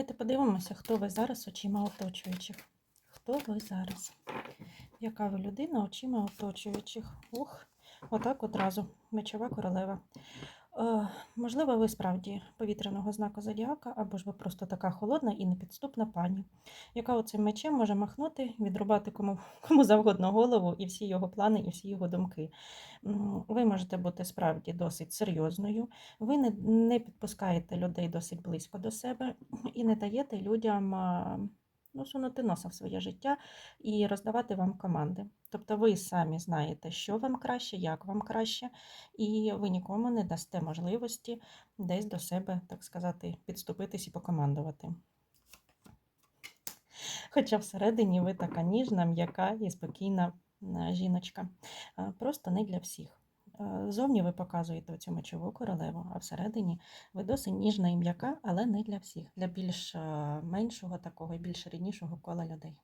Давайте подивимося, хто ви зараз очима оточуючих. Хто ви зараз? Яка ви людина очима оточуючих? Ух, отак одразу. Мечова королева. Е, можливо, ви справді повітряного знаку зодіака, або ж ви просто така холодна і непідступна пані, яка оцим мечем може махнути, відрубати кому, кому завгодно голову і всі його плани, і всі його думки. Ви можете бути справді досить серйозною, ви не, не підпускаєте людей досить близько до себе і не даєте людям ну, сунути носа в своє життя і роздавати вам команди. Тобто ви самі знаєте, що вам краще, як вам краще, і ви нікому не дасте можливості десь до себе, так сказати, підступитись і покомандувати. Хоча всередині ви така ніжна, м'яка і спокійна е, жіночка. Е, Просто не для всіх. Е, Зовні ви показуєте цю мечову королеву, а всередині ви досить ніжна і м'яка, але не для всіх, для більш е, меншого такого і більш ріднішого кола людей.